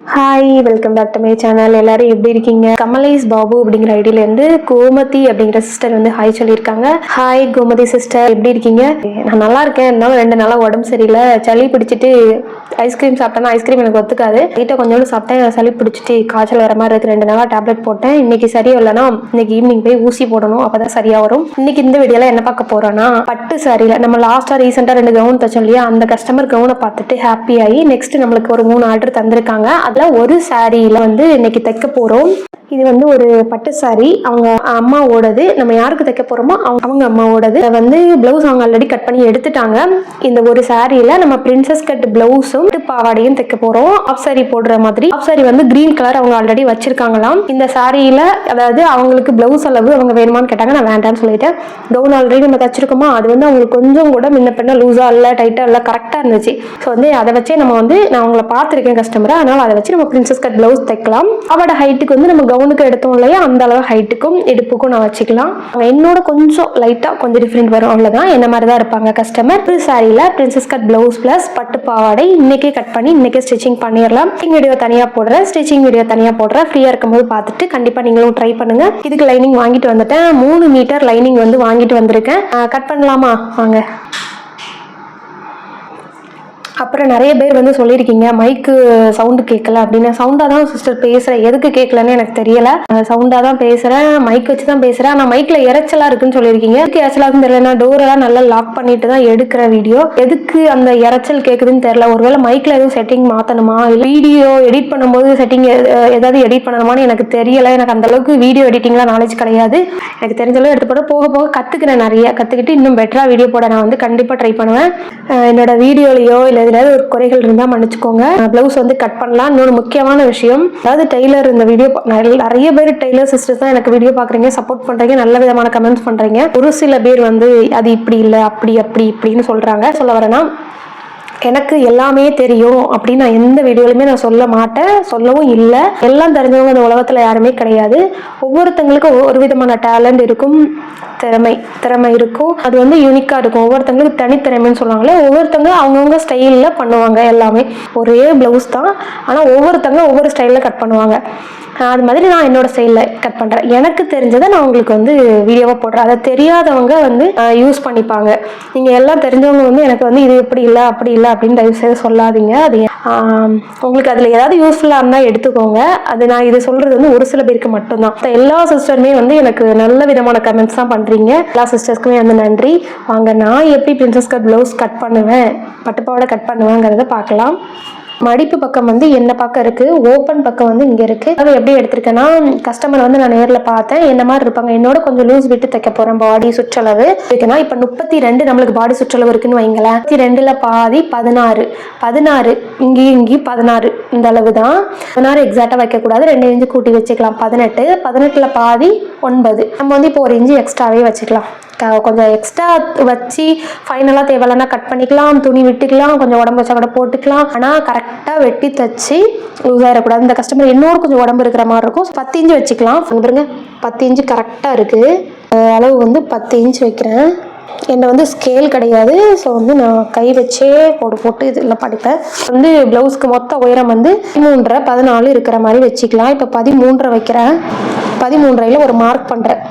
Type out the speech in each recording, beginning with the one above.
Hi welcome back to my channel எல்லாரும் எப்படி இருக்கீங்க? கமலேஷ் பாபு அப்படிங்கிற ஐடியில இருந்து கோமதி அப்படிங்கிற சிஸ்டர் வந்து ஹாய் சொல்லியிருக்காங்க. ஹாய் கோமதி சிஸ்டர் எப்படி இருக்கீங்க? நான் நல்லா இருக்கேன். இருந்தாலும் ரெண்டு நாளா உடம்பு சரியில்லை. சளி பிடிச்சிட்டு ஐஸ்கிரீம் சாப்பிட்டேன்னா ஐஸ்கிரீம் எனக்கு ஒத்துக்காது. வீட்டை கொஞ்சோண்டு சாப்பிட்டேன். சளி பிடிச்சிட்டு காய்ச்சல் வர மாதிரி இருக்கு. ரெண்டு நாளாக டேப்லெட் போட்டேன். இன்னைக்கு சரியா இல்லைன்னா இன்னைக்கு ஈவினிங் போய் ஊசி போடணும். அப்பதான் சரியா வரும். இன்னைக்கு இந்த வீடியோல என்ன பார்க்க போறோம்னா பட்டு சாரியில நம்ம லாஸ்டா ரீசெண்டா ரெண்டு கவுன் தச்சோம் இல்லையா? அந்த கஸ்டமர் கவுனை பார்த்துட்டு ஹாப்பி ஆகி நெக்ஸ்ட் நம்மளுக்கு ஒரு மூணு ஆர்டர் தந்திருக்காங்க. அதில் ஒரு சாரியில் வந்து இன்னைக்கு தைக்க போகிறோம் இது வந்து ஒரு பட்டு சாரி. அவங்க அம்மாவோடது நம்ம யாருக்கு தைக்க போறோமோ அவங்க அவங்க அம்மாவோடது. அதை வந்து பிளவுஸ் அவங்க ஆல்ரெடி கட் பண்ணி எடுத்துட்டாங்க. இந்த ஒரு சாரியில் நம்ம பிரின்சஸ் கட் பிளவுஸும் பாவாடையும் தைக்க போகிறோம் ஆஃப் சாரி போடுற மாதிரி. ஆஃப் சாரி வந்து கிரீன் கலர் அவங்க ஆல்ரெடி வச்சிருக்காங்களாம். இந்த சாரியில் அதாவது அவங்களுக்கு பிளவுஸ் அளவு அவங்க வேணுமான்னு கேட்டாங்க. நான் வேண்டாம்னு சொல்லிட்டேன். கவுன் ஆல்ரெடி நம்ம தைச்சிருக்கோமா? அது வந்து அவங்களுக்கு கொஞ்சம் கூட முன்ன பின்ன லூஸாக இல்லை டைட்டாக இல்லை கரெக்டாக இருந்துச்சு. ஸோ வந்து அதை வச்சே நம்ம வந்து நான் அவங்கள பார்த்துருக்கேன் கஸ்டமரை அதனால் அதை வச்சு நம்ம பிரின்சஸ் கட் பிளவுஸ் தைக்கலாம். அவட ஹைட்டுக்கு வந்து நம்ம கவுனுக்கு எடுத்தோம் இல்லையா? அந்த அளவு ஹைட்டுக்கும் இடுப்புக்கும் நான் வச்சுக்கலாம். என்னோட கொஞ்சம் லைட்டா கொஞ்சம் டிஃப்ரெண்ட் வரும். அவ்வளவுதான். என்ன மாதிரி தான் இருப்பாங்க கஸ்டமர் சாரியில பிரின்சஸ் கட் பிளவுஸ் பிளஸ் பட்டு பாவாடை இன்னைக்கே கட் பண்ணி இன்னைக்கே ஸ்டிச்சிங் பண்ணிடலாம். ஸ்டிச்சிங் வீடியோ தனியா போடுறேன். ஸ்டிச்சிங் வீடியோ தனியா போடுறேன். ஃப்ரீயா இருக்கும்போது பார்த்துட்டு கண்டிப்பா நீங்களும் ட்ரை பண்ணுங்க. இதுக்கு லைனிங் வாங்கிட்டு வந்துட்டேன். மூணு மீட்டர் லைனிங் வந்து வாங்கிட்டு வந்திருக்கேன். கட் பண்ணலாமா? வாங்க. அப்புறம் நிறைய பேர் வந்து சொல்லியிருக்கீங்க மைக்கு சவுண்டு கேட்கல அப்படின்னு. சவுண்டாக தான் சிஸ்டர் பேசுகிறேன் எதுக்கு கேட்கலன்னு எனக்கு தெரியல. சவுண்டாக தான் பேசுகிறேன் மைக் வச்சு தான் பேசுகிறேன் ஆனால் மைக்கில் இறைச்சலாக இருக்குன்னு சொல்லியிருக்கீங்க. எதுக்கு இறைச்சலாக இருக்குன்னு தெரியல. டோரெல்லாம் நல்லா லாக் பண்ணிட்டு தான் எடுக்கிற வீடியோ எதுக்கு அந்த இறைச்சல் கேட்குதுன்னு தெரியல. ஒருவேளை மைக்கில் எதுவும் செட்டிங் மாற்றணுமா இல்லை வீடியோ எடிட் பண்ணும்போது செட்டிங் ஏதாவது எடிட் பண்ணணுமான்னு எனக்கு தெரியல. எனக்கு அந்தளவுக்கு வீடியோ எடிட்டிங்லாம் நாலேஜ் கிடையாது. எனக்கு தெரிஞ்சளவு எடுத்து போட போக போக கற்றுக்கிறேன் நிறைய. கற்றுக்கிட்டு இன்னும் பெட்டராக வீடியோ போட நான் வந்து கண்டிப்பாக ட்ரை பண்ணுவேன். என்னோட வீடியோலையோ இல்லை எதுலையாவது ஒரு குறைகள் இருந்தால் மன்னிச்சுக்கோங்க. ப்ளவுஸ் வந்து கட் பண்ணலாம். இன்னொன்று முக்கியமான விஷயம் அதாவது டெய்லர் இந்த வீடியோ நிறைய பேர் டெய்லர் சிஸ்டர்ஸ் தான் எனக்கு வீடியோ பார்க்குறீங்க சப்போர்ட் பண்ணுறீங்க நல்ல விதமான கமெண்ட்ஸ் பண்ணுறீங்க ஒரு சில பேர் வந்து அது இப்படி இல்லை அப்படி அப்படி இப்படின்னு சொல்கிறாங்க சொல்ல வரேன்னா எனக்கு எல்லாமே தெரியும் அப்படின்னு நான் எந்த வீடியோலையுமே நான் சொல்ல மாட்டேன் சொல்லவும் இல்லை. எல்லாம் தெரிஞ்சவங்க இந்த உலகத்தில் யாருமே கிடையாது. ஒவ்வொருத்தங்களுக்கும் ஒரு விதமான டேலண்ட் இருக்கும் திறமை திறமை இருக்கும். அது வந்து யூனிக்காக இருக்கும். ஒவ்வொருத்தங்களுக்கு தனித்திறமைன்னு சொல்லுவாங்களே ஒவ்வொருத்தங்க அவங்கவுங்க ஸ்டைலில் பண்ணுவாங்க எல்லாமே. ஒரே ப்ளவுஸ் தான் ஆனால் ஒவ்வொருத்தங்க ஒவ்வொரு ஸ்டைலில் கட் பண்ணுவாங்க. அது மாதிரி நான் என்னோட சைடில் கட் பண்ணுறேன் எனக்கு தெரிஞ்சதை நான் உங்களுக்கு வந்து வீடியோவாக போடுறேன். அதை தெரியாதவங்க வந்து யூஸ் பண்ணிப்பாங்க. நீங்கள் எல்லாம் தெரிஞ்சவங்க வந்து எனக்கு வந்து இது இப்படி இல்லை அப்படி இல்லை அப்படின்னு தயவு செய்து சொல்லாதீங்க. அது உங்களுக்கு அதில் ஏதாவது யூஸ்ஃபுல்லாக இருந்தால் எடுத்துக்கோங்க. அது நான் இது சொல்கிறது வந்து ஒரு சில பேருக்கு மட்டும்தான். எல்லா சிஸ்டருமே வந்து எனக்கு நல்ல விதமான கமெண்ட்ஸ் தான் பண்ணுறீங்க எல்லா சிஸ்டர்ஸ்க்குமே வந்து நன்றி. வாங்க நான் எப்படி பிரின்சஸ் கட் ப்ளவுஸ் கட் பண்ணுவேன்? பட்டுப்பாவோட கட் பண்ணுவேங்கிறத பார்க்கலாம். மடிப்பு பக்கம் வந்து என்ன பக்கம் இருக்கு? ஓப்பன் பக்கம் வந்து இங்க இருக்கு. அது எப்படி எடுத்திருக்கேன்னா கஸ்டமர் வந்து நான் நேரில் பார்த்தேன். என்ன மாதிரி இருப்பாங்க? என்னோட கொஞ்சம் லூஸ் விட்டு தைக்க போறேன் பாடி சுற்றளவு. இருக்குன்னா இப்ப முப்பத்தி ரெண்டு நம்மளுக்கு பாடி சுற்றளவு இருக்குன்னு வைங்களேன். முப்பத்தி ரெண்டுல பாதி பதினாறு. பதினாறு இங்கேயும் இங்கேயும் பதினாறு இந்த அளவு தான். பதினாறு எக்ஸாக்டா வைக்க கூடாது ரெண்டு இன்ச்சு கூட்டி வச்சுக்கலாம். பதினெட்டு. பதினெட்டுல பாதி ஒன்பது. நம்ம வந்து இப்போ ஒரு இன்ச்சு எக்ஸ்ட்ராவே வச்சுக்கலாம். கொஞ்சம் எக்ஸ்ட்ரா வச்சு ஃபைனலாக தேவையில்லனா கட் பண்ணிக்கலாம் துணி விட்டுக்கலாம் கொஞ்சம் உடம்பு வச்சா கூட போட்டுக்கலாம். ஆனால் கரெக்டாக வெட்டி தச்சு லூஸ் ஆகிடக்கூடாது இந்த கஸ்டமர் இன்னொரு கொஞ்சம் உடம்பு இருக்கிற மாதிரி இருக்கும். பத்து இன்ச்சு வச்சுக்கலாம். பாருங்க பத்து இன்ச்சு கரெக்டாக இருக்குது அளவு வந்து பத்து இன்ச் வைக்கிறேன். என்னை வந்து ஸ்கேல் கிடையாது. ஸோ வந்து நான் கை வச்சே போடு போட்டு இதில் படிப்பேன். வந்து ப்ளவுஸ்க்கு மொத்த உயரம் வந்து பதிமூன்றரை பதினாலு இருக்கிற மாதிரி வச்சுக்கலாம். இப்போ பதிமூன்றரை வைக்கிறேன். பதிமூன்றையில் ஒரு மார்க் பண்ணுறேன்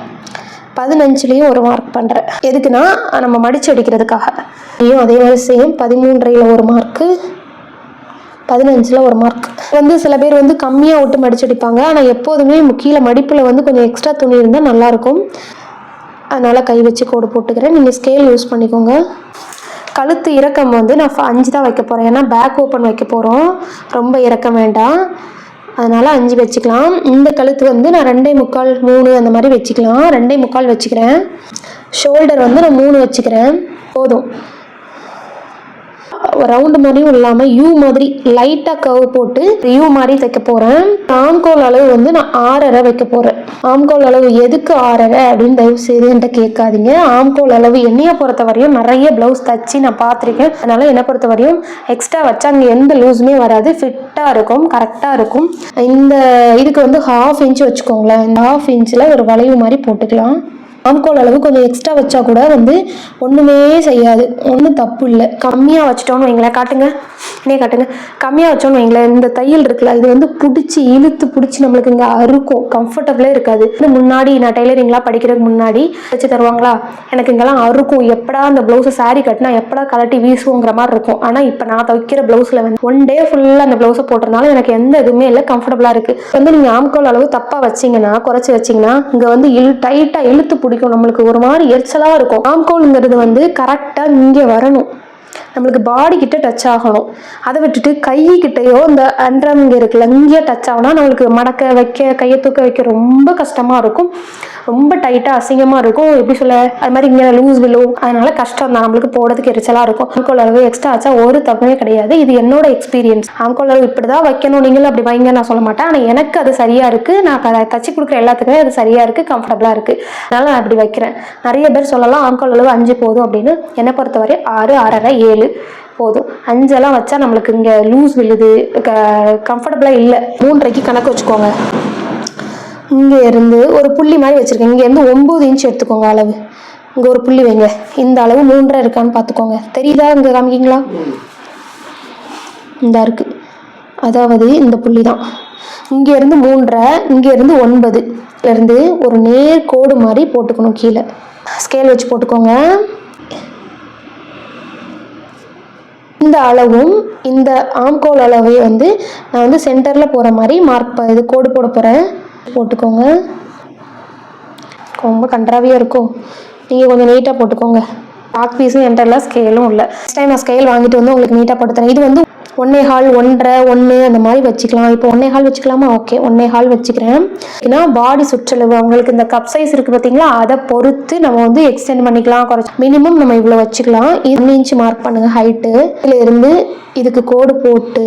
பதினஞ்சுலேயும் ஒரு மார்க் பண்ணுறேன் எதுக்குன்னா நம்ம மடிச்சு அடிக்கிறதுக்காக. நீயும் அதே மாதிரி சேம் பதிமூன்றையில் ஒரு மார்க்கு பதினஞ்சில் ஒரு மார்க் வந்து சில பேர் வந்து கம்மியாக விட்டு மடிச்சு அடிப்பாங்க. ஆனால் எப்போதுமே கீழே மடிப்பில் வந்து கொஞ்சம் எக்ஸ்ட்ரா துணி இருந்தால் நல்லாயிருக்கும். அதனால் கை வச்சு கோடு போட்டுக்கிறேன். நீங்கள் ஸ்கேல் யூஸ் பண்ணிக்கோங்க. கழுத்து இறக்கம் வந்து நான் ஃப- அஞ்சு தான் வைக்க போகிறேன் ஏன்னா பேக் ஓப்பன் வைக்க போகிறோம் ரொம்ப இறக்கம் வேண்டாம். அதனால் அஞ்சு வச்சுக்கலாம். இந்த கழுத்து வந்து நான் ரெண்டே முக்கால் மூணு அந்த மாதிரி வச்சுக்கலாம். ரெண்டே முக்கால் வச்சுக்கிறேன். ஷோல்டர் வந்து நான் மூணு வச்சுக்கிறேன். போதும். ரவுண்டு மாதிரியும் இல்லாமல் யூ மாதிரி லைட்டாக கவ் போட்டு யூ மாதிரி தைக்க போகிறேன் ஆம்கோல் அளவு வந்து நான் ஆறரை வைக்க போகிறேன் ஆம்கோல் அளவு எதுக்கு ஆறரை அப்படின்னு தயவு செய்து என்கிட்ட கேட்காதீங்க. ஆம்கோல் அளவு என்னையை பொறுத்த வரையும் நிறைய ப்ளவுஸ் தச்சு நான் பார்த்துருக்கேன். அதனால் என்னை பொறுத்த வரையும் எக்ஸ்ட்ரா வச்சா அங்கே எந்த லூஸுமே வராது. ஃபிட்டாக இருக்கும் கரெக்டாக இருக்கும். இந்த இதுக்கு வந்து ஹாஃப் இன்ச் வச்சுக்கோங்களேன். இந்த ஹாஃப் இன்ச்சில் ஒரு வளைவு மாதிரி போட்டுக்கலாம். ஆம்கோல் அளவு கொஞ்சம் எக்ஸ்ட்ரா வச்சா கூட வந்து ஒன்றுமே செய்யாது. ஒன்றும் தப்பு இல்லை. கம்மியாக வச்சிட்டோன்னு வைங்களேன். காட்டுங்க. என்னைய காட்டுங்க. கம்மியாக வச்சோன்னு வைங்களேன். இந்த தையல் இருக்குல்ல இது வந்து பிடிச்சி இழுத்து பிடிச்சி நம்மளுக்கு இங்கே அறுக்கும். கம்ஃபர்டபுளே இருக்காது. முன்னாடி நான் டெய்லரிங்லாம் படிக்கிறதுக்கு முன்னாடி வச்சு தருவாங்களா? எனக்கு இங்கெல்லாம் அறுக்கும். எப்படா அந்த ப்ளவுஸை சாரி கட்டினா எப்படா கலட்டி வீசுவோங்கிற மாதிரி இருக்கும். ஆனால் இப்போ நான் தைக்கிற ப்ளவுஸில் வந்து ஒன் டே ஃபுல்லாக அந்த ப்ளவுஸை போட்டதுனால எனக்கு எந்த இதுவுமே இல்லை. கம்ஃபர்டபுளாக இருக்குது வந்து நீங்கள் ஆம்கோல் அளவு தப்பாக வச்சீங்கன்னா குறைச்சி வச்சீங்கன்னா இங்கே வந்து இழு டைட்டாக இழுத்து பிடிக்கும். நம்மளுக்கு ஒரு மாதிரி எரிச்சலாக இருக்கும். ஆம்கோல்ங்கிறது வந்து கரெக்டாக இங்கே வரணும். நம்மளுக்கு பாடி கிட்ட டச் ஆகணும். அதை விட்டுட்டு கை கிட்டயோ இந்த அன்றம் இங்கே இருக்குல்ல இங்கேயே டச் ஆகுனா நம்மளுக்கு மடக்க வைக்க கையை தூக்க வைக்க ரொம்ப கஷ்டமாக இருக்கும். ரொம்ப டைட்டாக அசிங்கமாக இருக்கும். எப்படி சொல்ல அது மாதிரி இங்கே லூஸ் விழும் அதனால கஷ்டம் தான். நம்மளுக்கு போடுறதுக்கு எரிச்சலாக இருக்கும். ஆம்கோல் அளவு எக்ஸ்ட்ரா ஆச்சா ஒரு தப்புமே கிடையாது. இது என்னோட எக்ஸ்பீரியன்ஸ் ஆம்கோல் அளவு இப்படி தான் வைக்கணும். நீங்களும் அப்படி வைங்க நான் சொல்ல மாட்டேன். ஆனால் எனக்கு அது சரியாக இருக்குது நான் தச்சு கொடுக்குற எல்லாத்துக்குமே அது சரியாக இருக்குது கம்ஃபர்டபுளாக இருக்குது அதனால நான் அப்படி வைக்கிறேன். நிறைய பேர் சொல்லலாம் ஆம்கோல் அளவு அஞ்சு போதும் அப்படின்னு. என்னை பொறுத்தவரை ஆறு ஆறரை ஏழு. போதும். அஞ்செல்லாம் வச்சா நம்மளுக்கு இங்கே லூஸ் விழுது க கம்ஃபர்டபுளாக இல்லை. மூன்றரைக்கு கணக்கு வச்சுக்கோங்க. இங்கே இருந்து ஒரு புள்ளி மாதிரி வச்சுருக்கேன். இங்கேருந்து ஒம்பது இன்ச் எடுத்துக்கோங்க அளவு. இங்கே ஒரு புள்ளி வைங்க. இந்த அளவு மூன்றரை இருக்கான்னு பார்த்துக்கோங்க. தெரியுதா? இங்கே காமிக்கிங்களா இந்த இருக்கு. அதாவது இந்த புள்ளி தான் இங்கேருந்து மூன்றரை இங்கேருந்து ஒன்பது இருந்து ஒரு நேர் கோடு மாதிரி போட்டுக்கணும் கீழே. ஸ்கேல் வச்சு போட்டுக்கோங்க. இந்த அளவும் இந்த ஆம்கோல் அளவையும் வந்து நான் வந்து சென்டரில் போகிற மாதிரி மார்க் இது கோடு போட போகிறேன் போட்டுக்கோங்க. ரொம்ப கன்றாவியாக இருக்கும். நீங்கள் கொஞ்சம் நீட்டாக போட்டுக்கோங்க. பாக் பீஸும் என்டரில் ஸ்கேலும் இல்லை. நெக்ஸ்ட் டைம் நான் ஸ்கேல் வாங்கிட்டு வந்து உங்களுக்கு நீட்டாக போட்டு தரேன். இது வந்து ஒன்னே ஹால் ஒன்றரை ஒன்று அந்த மாதிரி வச்சுக்கலாம். இப்போ ஒன்னே ஹால் வச்சுக்கலாமா? ஓகே ஒன்னே ஹால் வச்சுக்கிறேன். ஏன்னா பாடி சுற்றளவு அவங்களுக்கு இந்த கப் சைஸ் இருக்குது பார்த்தீங்களா? அதை பொறுத்து நம்ம வந்து எக்ஸ்டெண்ட் பண்ணிக்கலாம். குறைச்சி மினிமம் நம்ம இவ்வளோ வச்சுக்கலாம். இது இன்ச்சு மார்க் பண்ணுங்கள் ஹைட்டு இதில் இருந்து இதுக்கு கோடு போட்டு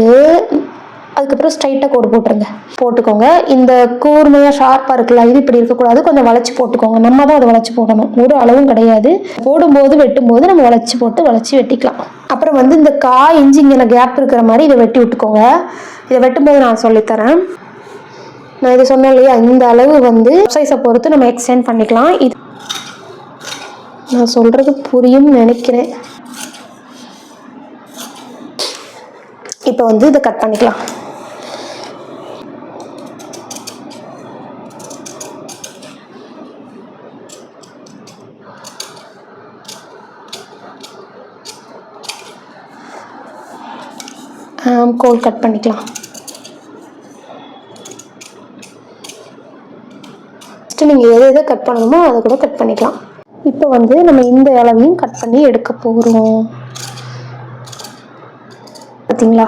அதுக்கப்புறம் ஸ்ட்ரைட்டாக கோடு போட்டுருங்க. போட்டுக்கோங்க. இந்த கூர்மையாக ஷார்ப்பாக இருக்குல்ல இது இப்படி இருக்கக்கூடாது. கொஞ்சம் வளைச்சி போட்டுக்கோங்க. நம்ம தான் அதை வளைச்சி போடணும். ஒரு அளவும் கிடையாது. போடும்போது வெட்டும்போது நம்ம வளைச்சி போட்டு வளைச்சி வெட்டிக்கலாம். அப்புறம் வந்து இந்த கா இஞ்சி இங்கே கேப் இருக்கிற மாதிரி இதை வெட்டி விட்டுக்கோங்க. இதை வெட்டும்போது நான் சொல்லித்தரேன். நான் இது சொன்னேன் இல்லையா? இந்த அளவு வந்து சைஸை பொறுத்து நம்ம எக்ஸ்டெண்ட் பண்ணிக்கலாம். இது நான் சொல்கிறது புரியும்னு நினைக்கிறேன். இப்போ வந்து இதை கட் பண்ணிக்கலாம். கோல் கட் பண்ணிக்கலாம். ஃபஸ்ட்டு நீங்கள் எது எதை கட் பண்ணணுமோ அதை கூட கட் பண்ணிக்கலாம். இப்போ வந்து நம்ம இந்த அளவையும் கட் பண்ணி எடுக்க போகிறோம் பார்த்தீங்களா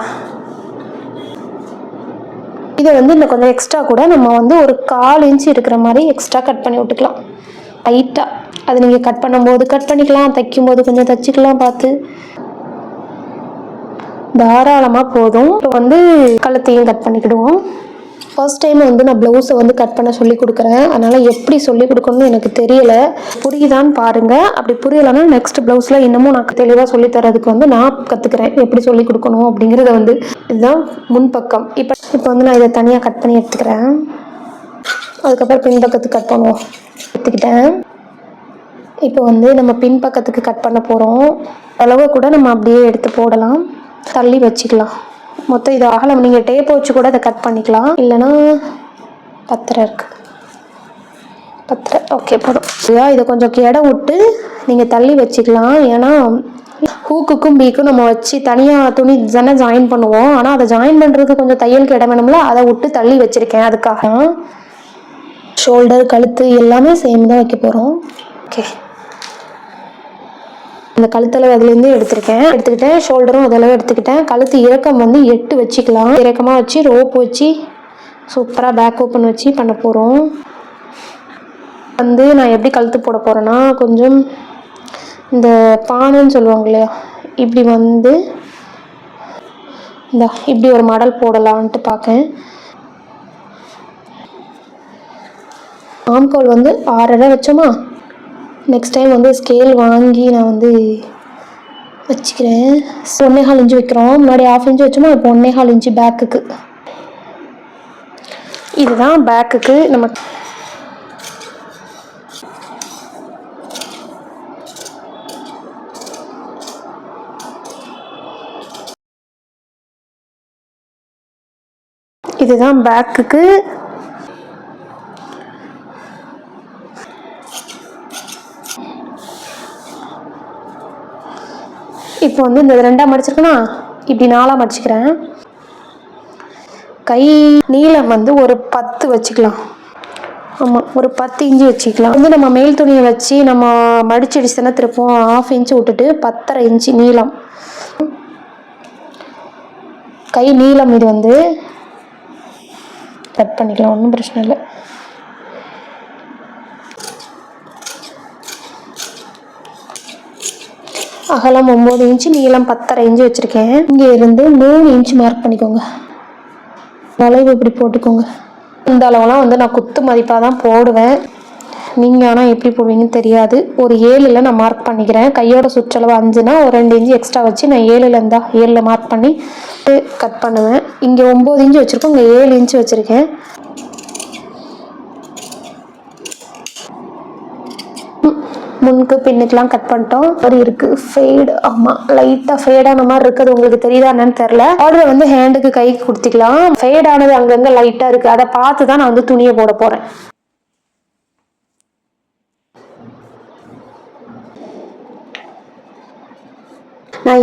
இதை வந்து இன்னும் கொஞ்சம் எக்ஸ்ட்ரா கூட நம்ம வந்து ஒரு கால் இன்ச் இருக்கிற மாதிரி எக்ஸ்ட்ரா கட் பண்ணி விட்டுக்கலாம். லைட்டாக அது நீங்கள் கட் பண்ணும்போது கட் பண்ணிக்கலாம் தைக்கும்போது கொஞ்சம் தைச்சிக்கலாம் பார்த்து. தாராளமாக போதும். இப்போ வந்து கழுத்தையும் கட் பண்ணிக்கிடுவோம். ஃபர்ஸ்ட் டைம் வந்து நான் ப்ளவுஸை வந்து கட் பண்ண சொல்லி கொடுக்குறேன். அதனால் எப்படி சொல்லி கொடுக்கணும்னு எனக்கு தெரியலை. புரியுதான்னு பாருங்கள் அப்படி புரியலைன்னா நெக்ஸ்ட் ப்ளவுஸில் இன்னமும் நான் தெளிவாக சொல்லி தரதுக்கு வந்து நான் கற்றுக்கிறேன் எப்படி சொல்லி கொடுக்கணும் அப்படிங்கிறத வந்து இதுதான் முன்பக்கம் இப்போ இப்போ வந்து நான் இதை தனியாக கட் பண்ணி எடுத்துக்கிறேன். அதுக்கப்புறம் பின்பக்கத்துக்கு கட் பண்ணுவோம். எடுத்துக்கிட்டேன். இப்போ வந்து நம்ம பின்பக்கத்துக்கு கட் பண்ண போகிறோம் அளவை கூட நம்ம அப்படியே எடுத்து போடலாம். தள்ளி வச்சுக்கலாம். மொத்தம் இது அகலம் நீங்கள் டேப் வச்சு கூட இதை கட் பண்ணிக்கலாம். இல்லைன்னா பத்தரை இருக்குது பத்தரை ஓகே போதும். சரியா? இதை கொஞ்சம் இடம் விட்டு நீங்கள் தள்ளி வச்சுக்கலாம். ஏன்னா ஹூக்குக்கும் பீக்கும் நம்ம வச்சு தனியாக துணி தானே ஜாயின் பண்ணுவோம். ஆனால் அதை ஜாயின் பண்ணுறதுக்கு கொஞ்சம் தையலுக்கு இடம் வேணும்ல? அதை விட்டு தள்ளி வச்சுருக்கேன். அதுக்காக ஷோல்டர் கழுத்து எல்லாமே சேம் தான் வைக்க போகிறோம் ஓகே இந்த கழுத்தளவு அதுலேருந்து எடுத்திருக்கேன். எடுத்துக்கிட்டேன் ஷோல்டரும் அதளவு எடுத்துக்கிட்டேன். கழுத்து இறக்கம் வந்து எட்டு வச்சுக்கலாம். இறக்கமாக வச்சு ரோப் வச்சு சூப்பராக பேக் ஓப்பன் வச்சு பண்ண போகிறோம் வந்து நான் எப்படி கழுத்து போட போகிறேன்னா கொஞ்சம் இந்த பானைன்னு சொல்லுவாங்க இல்லையா இப்படி வந்து இந்த இப்படி ஒரு மாடல் போடலான்ட்டு பார்க்கேன் ஆம்கோல் வந்து ஆறரை வச்சோமா? நெக்ஸ்ட் டைம் வந்து ஸ்கேல் வாங்கி நான் வந்து வச்சுக்கிறேன். ஒன்றே கால் இன்ச்சு வைக்கிறோம். முன்னாடி ஹாஃப் இன்ச்சு வச்சோமோ இப்போ ஒன்றே கால் இன்ச்சு பேக்குக்கு இதுதான் பேக்குக்கு நம்ம இதுதான் பேக்குக்கு இப்போ வந்து இந்த ரெண்டாக மடிச்சிருக்கேனா? இப்படி நாலாக மடிச்சுக்கிறேன். கை நீளம் வந்து ஒரு பத்து வச்சுக்கலாம். ஆமாம் ஒரு பத்து இன்ச்சு வச்சுக்கலாம். வந்து நம்ம மேல் துணியை வச்சு நம்ம மடிச்சு அடிச்சுனா திருப்போம் ஆஃப் இன்ச்சு விட்டுட்டு பத்தரை இன்ச்சு நீளம். கை நீளம் இது வந்து கட் பண்ணிக்கலாம் ஒன்றும் பிரச்சனை இல்லை. அகலம் ஒம்பது இன்ச்சு நீளம் பத்தரை இன்ச்சு வச்சுருக்கேன். இங்கே இருந்து மூணு இன்ச்சு மார்க் பண்ணிக்கோங்க. வளைவு இப்படி போட்டுக்கோங்க. இந்த அளவுலாம் வந்து நான் குத்து மதிப்பாக தான் போடுவேன். நீங்கள் ஆனால் எப்படி போடுவீங்கன்னு தெரியாது. ஒரு ஏழில் நான் மார்க் பண்ணிக்கிறேன். கையோட சுற்றளவு அஞ்சுனா ஒரு ரெண்டு இன்ச்சு எக்ஸ்ட்ரா வச்சு நான் ஏழில் இருந்தா ஏழில் மார்க் பண்ணி கட் பண்ணுவேன். இங்கே ஒம்பது இன்ச்சு வச்சுருக்கோம். இங்கே ஏழு இன்ச்சு வச்சுருக்கேன். முன்னுக்கு பின்னுக்கெலாம் கட் பண்ணிட்டோம். ஒரு இருக்கு ஃபேடு ஆமாம் லைட்டாக ஃபேடான மாதிரி இருக்குது. உங்களுக்கு தெரியுதா என்னன்னு தெரில ஆர்டரை வந்து ஹேண்டுக்கு கைக்கு கொடுத்துக்கலாம். ஃபேடானது அங்கங்கே லைட்டாக இருக்குது அதை பார்த்து தான் நான் வந்து துணியை போட போகிறேன்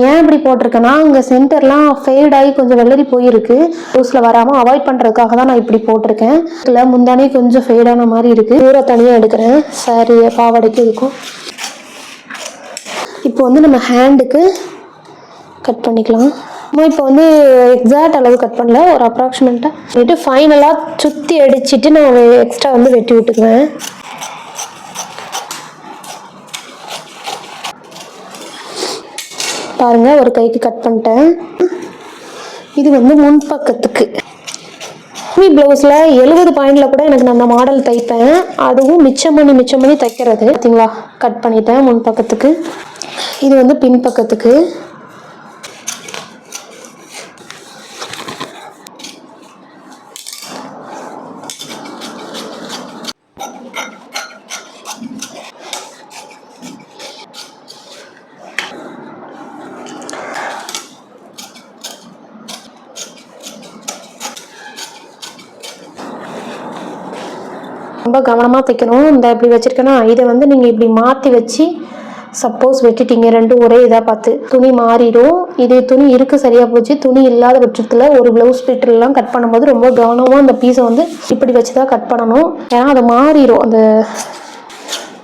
ஏன் இப்படி போட்டிருக்கேன்னா அங்கே சென்டர்லாம் ஃபேட் ஆகி கொஞ்சம் வெள்ளரி போயிருக்கு. யூஸில் வராமல் அவாய்ட் பண்ணுறதுக்காக தான் நான் இப்படி போட்டிருக்கேன். இல்லை முந்தானே கொஞ்சம் ஃபேடான மாதிரி இருக்குது தூரம் தனியாக எடுக்கிறேன். சாரி பாவாடைக்கு இருக்கும். இப்போ வந்து நம்ம ஹேண்டுக்கு கட் பண்ணிக்கலாம். நம்ம இப்போ வந்து எக்ஸாக்ட் அளவு கட் பண்ணல ஒரு அப்ராக்சிமேட்டாக வந்துட்டு ஃபைனலாக சுற்றி அடிச்சுட்டு நான் எக்ஸ்ட்ரா வந்து வெட்டி விட்டுக்குவேன். பாருங்க ஒரு கைக்கு கட் பண்ணிட்டேன். இது வந்து முன்பக்கத்துக்கு மீ ப்ளவுஸில் எழுபது பாயிண்டில் கூட எனக்கு நான் அந்த மாடல் தைப்பேன். அதுவும் மிச்சம் பண்ணி மிச்சம் பண்ணி தைக்கிறது. பார்த்தீங்களா கட் பண்ணிட்டேன் முன்பக்கத்துக்கு இது வந்து பின்பக்கத்துக்கு கவனமாக தைக்கணும். இந்த இப்படி வச்சுருக்கேன்னா இதை வந்து நீங்கள் இப்படி மாற்றி வச்சு சப்போஸ் வெட்டிட்டீங்க ரெண்டும் ஒரே இதாக பார்த்து. துணி மாறிடும். இது துணி இருக்கு சரியாக போச்சு. துணி இல்லாத பட்சத்தில் ஒரு ப்ளவுஸ் எல்லாம் கட் பண்ணும்போது ரொம்ப கவனமாக அந்த பீஸை வந்து இப்படி வச்சு தான் கட் பண்ணணும். ஏன்னா அது மாறிடும். அந்த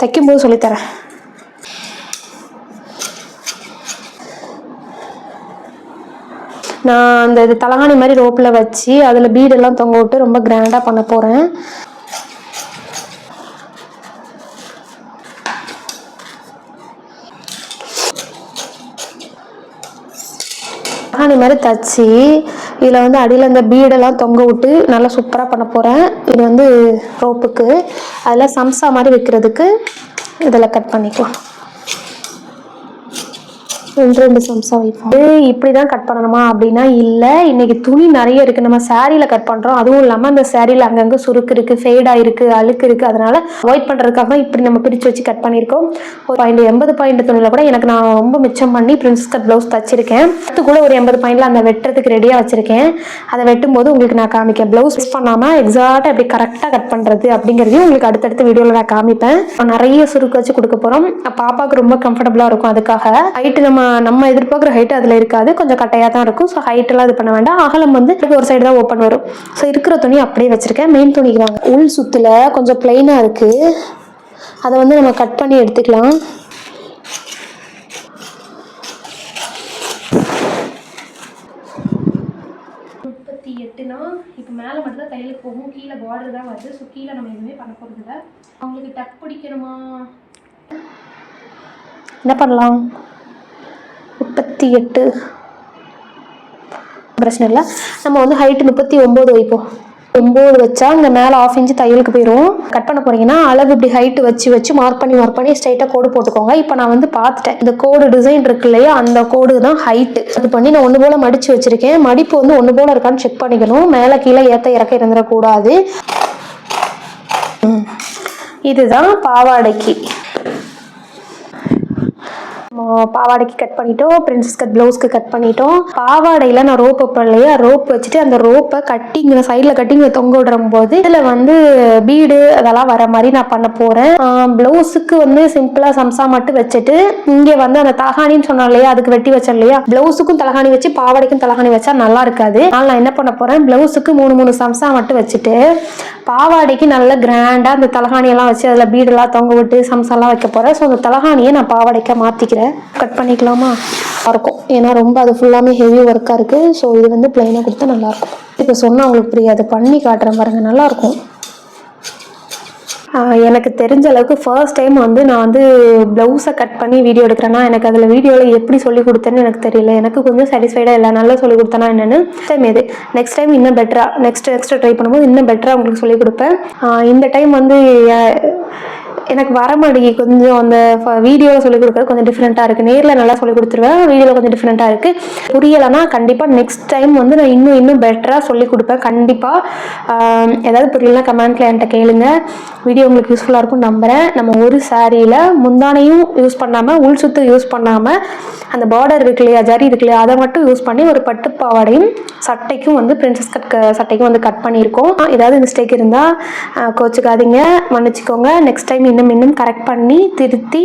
தைக்கும்போது சொல்லித்தரேன். நான் அந்த இது தலகாணி மாதிரி ரோப்பில் வச்சு அதில் பீடெல்லாம் தொங்க விட்டு ரொம்ப கிராண்டாக பண்ண போகிறேன் மகாணி மாதிரி தச்சு இதில் வந்து அடியில் இந்த பீடெல்லாம் தொங்க விட்டு நல்லா சூப்பராக பண்ண போகிறேன் இது வந்து ரோப்புக்கு அதில் சம்சா மாதிரி வைக்கிறதுக்கு இதில் கட் பண்ணிக்கலாம். ரெண்டு ரெண்டு சம்சா வைப்போம். இப்படி தான் கட் பண்ணணுமா? அப்படின்னா இல்லை. இன்னைக்கு துணி நிறைய இருக்குது நம்ம சாரியில் கட் பண்ணுறோம் அதுவும் இல்லாமல் அந்த சாரியில் அங்கங்கே சுருக்கு இருக்குது ஃபேடாக இருக்குது அழுக்கு இருக்குது அதனால அவாய்ட் பண்ணுறதுக்காக தான் இப்படி நம்ம பிரித்து வச்சு கட் பண்ணியிருக்கோம். ஒரு பாயிண்ட் எண்பது பாயிண்ட் துணியில் கூட எனக்கு நான் ரொம்ப மிச்சம் பண்ணி பிரின்ஸ் கட் ப்ளவுஸ் தச்சிருக்கேன். அது கூட ஒரு எண்பது பாயிண்டில் அந்த வெட்டுறதுக்கு ரெடியாக வச்சுருக்கேன். அதை வெட்டும் போது உங்களுக்கு நான் காமிக்கேன் ப்ளவுஸ் மிஸ் பண்ணாமல் எக்ஸாக்டாக எப்படி கரெக்டாக கட் பண்ணுறது அப்படிங்கிறதையும் உங்களுக்கு அடுத்தடுத்த வீடியோவில் நான் காமிப்பேன். நிறைய சுருக்கு வச்சு கொடுக்க போகிறோம் பாப்பாவுக்கு ரொம்ப கம்ஃபர்டபுளாக இருக்கும் அதுக்காக. ஹைட்டு நம்ம நம்ம எதிர்பார்க்குற ஹைட் அதில் இருக்காது. கொஞ்சம் கட்டையாக தான் இருக்கும். ஸோ ஹைட்டெல்லாம் இது பண்ண வேண்டாம். அகலம் வந்து ஒரு சைடு தான் ஓப்பன் வரும். ஸோ இருக்கிற துணி அப்படியே வச்சுருக்கேன். மெயின் துணிக்கு வாங்க. உள் சுத்தில் கொஞ்சம் பிளெயினாக இருக்குது அதை வந்து நம்ம கட் பண்ணி எடுத்துக்கலாம். முப்பத்தி எட்டுனா இப்போ மேலே மட்டும் தான் தையலுக்கு போகும். கீழே பார்டர் தான் வருது. ஸோ கீழே நம்ம எதுவுமே பண்ண போகிறது இல்லை அவங்களுக்கு டக் பிடிக்கணுமா? என்ன பண்ணலாம்? முப்பத்தி எட்டு. பிரச்சனை இல்லை. நம்ம வந்து ஹைட்டு முப்பத்தி ஒம்பது வைப்போம். ஒம்பது வச்சா இங்கே மேலே ஆஃப் இன்ச்சு தையலுக்கு போயிடும் கட் பண்ண போறீங்கன்னா அளவு இப்படி ஹைட்டு வச்சு வச்சு மார்க் பண்ணி மார்க் பண்ணி ஸ்ட்ரைட்டாக கோடு போட்டுக்கோங்க. இப்போ நான் வந்து பார்த்துட்டேன். இந்த கோடு டிசைன் இருக்கு இல்லையா? அந்த கோடு தான் ஹைட்டு அது பண்ணி நான் ஒன்று போல் மடித்து வச்சுருக்கேன். மடிப்பு வந்து ஒன்று போல் இருக்கான்னு செக் பண்ணிக்கணும். மேலே கீழே ஏற்ற இறக்க இருந்துடக்கூடாது. இதுதான் பாவாடைக்கு. பாவாடைக்கு கட் பண்ணிட்டோம் பிரின்சஸ் கட் ப்ளவுஸ்க்கு கட் பண்ணிட்டோம். பாவாடையில் நான் ரோப் வைப்பேன் இல்லையா ரோப் வச்சுட்டு அந்த ரோப்பை கட்டிங்க சைடில் கட்டிங்க தொங்க விடுறும் போது இதில் வந்து பீடு அதெல்லாம் வர மாதிரி நான் பண்ண போகிறேன் ப்ளவுஸுக்கு வந்து சிம்பிளாக சம்சா மட்டும் வச்சுட்டு இங்கே வந்து அந்த தலகாணின்னு சொன்னோம் இல்லையா அதுக்கு வெட்டி வச்சேன் இல்லையா ப்ளவுஸுக்கும் தலகாணி வச்சு பாவாடைக்கும் தலகாணி வச்சா நல்லா இருக்காது. அதனால் நான் என்ன பண்ண போகிறேன் ப்ளவுஸுக்கு மூணு மூணு சம்சா மட்டும் வச்சுட்டு பாவாடைக்கு நல்ல கிராண்டாக அந்த தலகாணியெல்லாம் வச்சு அதில் பீடெல்லாம் தொங்க விட்டு சம்சாலாம் வைக்க போகிறேன் ஸோ அந்த தலகாணியை நான் பாவாடைக்க மாற்றிக்கிறேன் கட் பண்ணிக்கலாமா? இருக்கும். ஏன்னா ரொம்ப அது ஃபுல்லாமே ஹெவி ஒர்க்காக இருக்குது ஸோ இது வந்து பிளைனாக கொடுத்தா நல்லாயிருக்கும் இப்போ சொன்னால் அவங்களுக்கு புரியாது. பண்ணி காட்டுறேன் பாருங்கள் நல்லாயிருக்கும் எனக்கு தெரிஞ்ச அளவுக்கு ஃபர்ஸ்ட் டைம் வந்து நான் வந்து ப்ளவுஸை கட் பண்ணி வீடியோ எடுக்கிறேன்னா எனக்கு அதில் வீடியோவில் எப்படி சொல்லி கொடுத்தேன்னு எனக்கு தெரியல. எனக்கு கொஞ்சம் சாட்டிஸ்ஃபைடாக இல்லை. நல்லா சொல்லி கொடுத்தேனா என்னென்னு டைம் இது நெக்ஸ்ட் டைம் இன்னும் பெட்டராக நெக்ஸ்ட் நெக்ஸ்ட் ட்ரை பண்ணும்போது இன்னும் பெட்டராக உங்களுக்கு சொல்லிக் கொடுப்பேன். இந்த டைம் வந்து எனக்கு வர மாட்டேங்கி கொஞ்சம் அந்த வீடியோவில் சொல்லிக் கொடுக்குறது கொஞ்சம் டிஃப்ரெண்ட்டாக இருக்குது நேரில் நல்லா சொல்லி கொடுத்துருவேன் வீடியோவில் கொஞ்சம் டிஃப்ரெண்ட்டாக இருக்குது புரியலைன்னா கண்டிப்பாக நெக்ஸ்ட் டைம் வந்து நான் இன்னும் இன்னும் பெட்டராக சொல்லி கொடுப்பேன். கண்டிப்பாக ஏதாவது புரியலனா கமெண்ட்டில் என்கிட்ட கேளுங்க. வீடியோ உங்களுக்கு யூஸ்ஃபுல்லாக இருக்கும் நம்புகிறேன் நம்ம ஒரு சாரியில் முந்தானையும் யூஸ் பண்ணாமல் உள் சுத்து யூஸ் பண்ணாமல் அந்த பார்டர் இருக்கு இல்லையா ஜரி இருக்கு இல்லையா அதை மட்டும் யூஸ் பண்ணி ஒரு பட்டு பாவாடையும் சட்டைக்கும் வந்து பிரின்சஸ் கட் சட்டைக்கும் வந்து கட் பண்ணியிருக்கோம். ஏதாவது மிஸ்டேக் இருந்தால் கோச்சுக்காதீங்க. மன்னிச்சிக்கோங்க. நெக்ஸ்ட் டைம் இன்னும் இன்னும் கரெக்ட் பண்ணி திருத்தி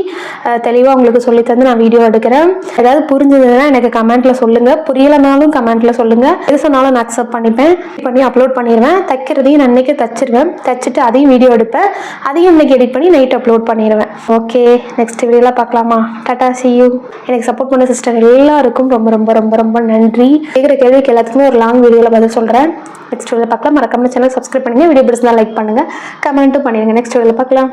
தெளிவாக உங்களுக்கு சொல்லி தந்து நான் வீடியோ எடுக்கிறேன். ஏதாவது புரிஞ்சதுன்னா எனக்கு கமெண்ட்டில் சொல்லுங்கள் புரியலைனாலும் கமெண்ட்டில் சொல்லுங்கள் எது சொன்னாலும் நான் அக்செப்ட் பண்ணிப்பேன். பண்ணி அப்லோட் பண்ணிடுவேன் தைக்கிறதையும் நான் அன்றைக்கி தச்சிருவேன். தச்சுட்டு அதையும் வீடியோ எடுப்பேன். அதையும் இன்னைக்கு எடிட் பண்ணி நைட் அப்லோட் பண்ணிடுவேன் ஓகே நெக்ஸ்ட் வீடியோலாம் பார்க்கலாமா? டாட்டா சியூ எனக்கு சப்போர்ட் பண்ண சிஸ்டர் எல்லாருக்கும் ரொம்ப ரொம்ப ரொம்ப ரொம்ப நன்றி. கேட்குற கேள்விக்கு எல்லாத்துக்குமே ஒரு லாங் வீடியோவில் பதில் சொல்கிறேன் நெக்ஸ்ட் வீடியோவில் பார்க்கலாம். மறக்காம சேனல் சப்ஸ்கிரைப் பண்ணுங்கள் வீடியோ பிடிச்சிருந்தா லைக் பண்ணுங்கள் கமெண்ட்டும் பண்ணிடுங்க நெக்ஸ்ட் வீடியோவில் பார்க்கலாம்.